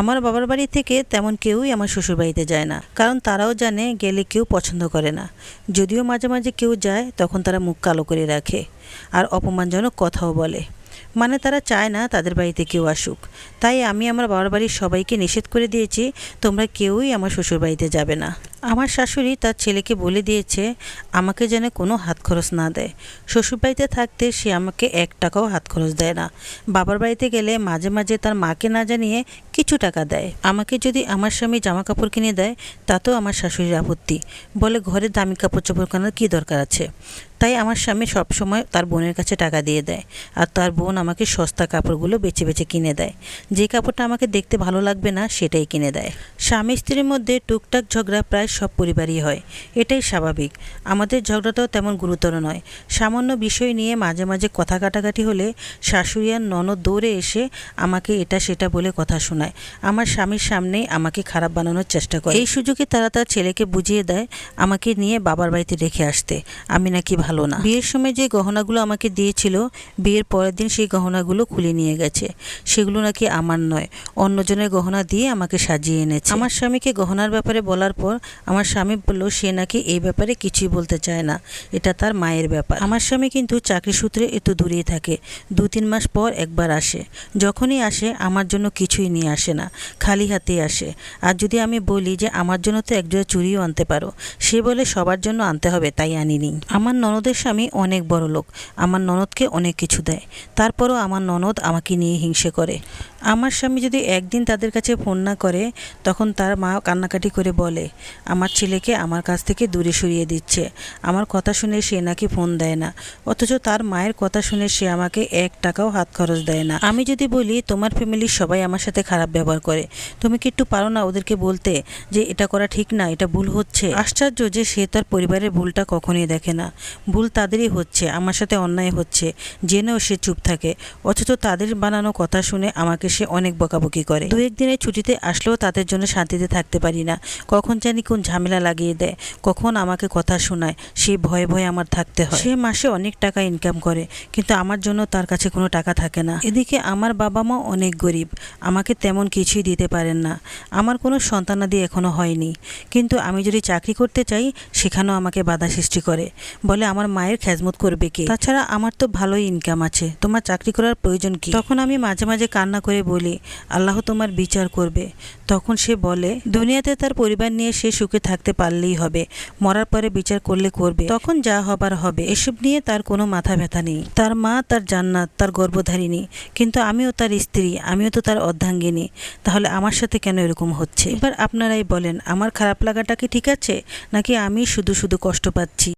আমার বাবার বাড়ি থেকে তেমন কেউই আমার শ্বশুরবাড়িতে যায় না, কারণ তারাও জানে গেলে কেউ পছন্দ করে না। যদিও মাঝে মাঝে কেউ যায়, তখন তারা মুখ কালো করে রাখে আর অপমানজনক কথাও বলে। মানে তারা চায় না তাদের বাড়িতে কেউ আসুক। তাই আমি আমার বাবার বাড়ির সবাইকে নিষেধ করে দিয়েছি, তোমরা কেউই আমার শ্বশুরবাড়িতে যাবে না। আমার শাশুড়ি তার ছেলেকে বলে দিয়েছে, আমাকে যেন কোনো হাত খরচ না দেয়। শ্বশুরবাড়িতে থাকতে সে আমাকে এক টাকাও হাত খরচ দেয় না। বাবার বাড়িতে গেলে মাঝে মাঝে তার মাকে না জানিয়ে কিছু টাকা দেয়। আমাকে যদি আমার স্বামী জামা কাপড় কিনে দেয়, তাতেও আমার শাশুড়ির আপত্তি। বলে ঘরে দামি কাপড় চোপড় কেনার কী দরকার আছে? তাই আমার স্বামী সবসময় তার বোনের কাছে টাকা দিয়ে দেয় আর তার বোন আমাকে সস্তা কাপড়গুলো বেছে বেছে কিনে দেয়। যে কাপড়টা আমাকে দেখতে ভালো লাগবে না, সেটাই কিনে দেয়। স্বামী স্ত্রীর মধ্যে টুকটাক ঝগড়া প্রায় সব পরিবারই হয়। এটাই স্বাভাবিক। আমাদের ঝগড়াটাও তেমন গুরুতর নয়। সামান্য বিষয় নিয়ে মাঝে মাঝে কথা কাটাকাটি হলে শাশুড়ি আর ননদ দৌড়ে এসে আমাকে এটা সেটা বলে কথা শোনায়। আমার স্বামীর সামনেই আমাকে খারাপ বানানোর চেষ্টা করে। এই সুযোগে তারা তার ছেলেকে বুঝিয়ে দেয়, আমাকে নিয়ে বাবার বাড়িতে রেখে আসতে। আমি নাকি ভালো না। বিয়ের সময় যে গহনাগুলো আমাকে দিয়েছিল, বিয়ের পরের দিন সেই গহনাগুলো খুলে নিয়ে গেছে। সেগুলো নাকি আমার নয়। অন্যজনের গহনা দিয়ে আমাকে সাজিয়ে এনেছে। আমার স্বামীকে গহনার ব্যাপারে বলার পর আমার স্বামী বলল, সে নাকি এই ব্যাপারে কিছুই বলতে চায় না। এটা তার মায়ের ব্যাপার। আমার স্বামী কিন্তু চাকরি সূত্রে একটু দূরেই থাকে। দু তিন মাস পর একবার আসে। যখনই আসে, আমার জন্য কিছুই নিয়ে আসে না। খালি হাতেই আসে। আর যদি আমি বলি যে, আমার জন্য তো একজোড়া চুরিও আনতে পারো। সে বলে, সবার জন্য আনতে হবে, তাই আনিনি। আমার ননদের স্বামী অনেক বড় লোক। আমার ননদকে অনেক কিছু দেয়। তারপরও আমার ননদ আমাকে নিয়ে হিংসে করে। আমার স্বামী যদি একদিন তাদের কাছে ফোন না করে, তখন তার মা কান্নাকাটি করে বলে, আমার ছেলেকে আমার কাছ থেকে দূরে সরিয়ে দিচ্ছে। আমার কথা শুনে সে নাকি ফোন দেয় না। অথচ তার মায়ের কথা শুনে সে আমাকে এক টাকাও হাত খরচ দেয় না। আমি যদি বলি, তোমার ফ্যামিলির সবাই আমার সাথে খারাপ ব্যবহার করে। তুমি কি একটু পারো না ওদেরকে বলতে যে এটা করা ঠিক না, এটা ভুল হচ্ছে? আশ্চর্য যে সে তার পরিবারের ভুলটা কখনোই দেখে না। ভুল তাদেরই হচ্ছে, আমার সাথে অন্যায় হচ্ছে, জেনেও সে চুপ থাকে, অথচ তাদের বানানো কথা শুনে আমাকে সে অনেক বকাবকি করে। দু একদিনের ছুটিতে আসলেও তাদের জন্য শান্তিতে থাকতে পারি না। কখন জানি কোন ঝামেলা লাগিয়ে দেয়, কখন আমাকে কথা শোনায় সেই ভয়ে ভয়ে আমার থাকতে হয়। সে মাসে অনেক টাকা ইনকাম করে, কিন্তু আমার জন্য তার কাছে কোনো টাকা থাকে না। এদিকে আমার বাবা মা অনেক গরিব, আমাকে তেমন কিছুই দিতে পারেন না। আমার কোনো সন্তানাদি এখনও হয়নি, কিন্তু আমি যদি চাকরি করতে চাই, সেখানেও আমাকে বাধা সৃষ্টি করে, বলে আমার মায়ের খেজমত করবে কে? তাছাড়া আমার তো ভালোই ইনকাম আছে। তোমার চাকরি করার প্রয়োজন কি? তখন আমি মাঝে মাঝে কান্না করে বলি, আল্লাহ তোমার বিচার করবে। তখন সে বলে, দুনিয়াতে তার পরিবার নিয়ে সে সুখে থাকতে পারলেই হবে। মরার পরে বিচার করলে করবে। তখন যা হবার হবে। এসব নিয়ে তার কোনো মাথা ব্যথা নেই। তার মা তার জান্নাত, তার গর্ভধারিণী। কিন্তু আমিও তার স্ত্রী, আমিও তো তার অর্ধাঙ্গিনী। তাহলে আমার সাথে কেন এরকম হচ্ছে? এবার আপনারাই বলেন, আমার খারাপ লাগাটা কি ঠিক আছে? নাকি আমি শুধু শুধু কষ্ট পাচ্ছি?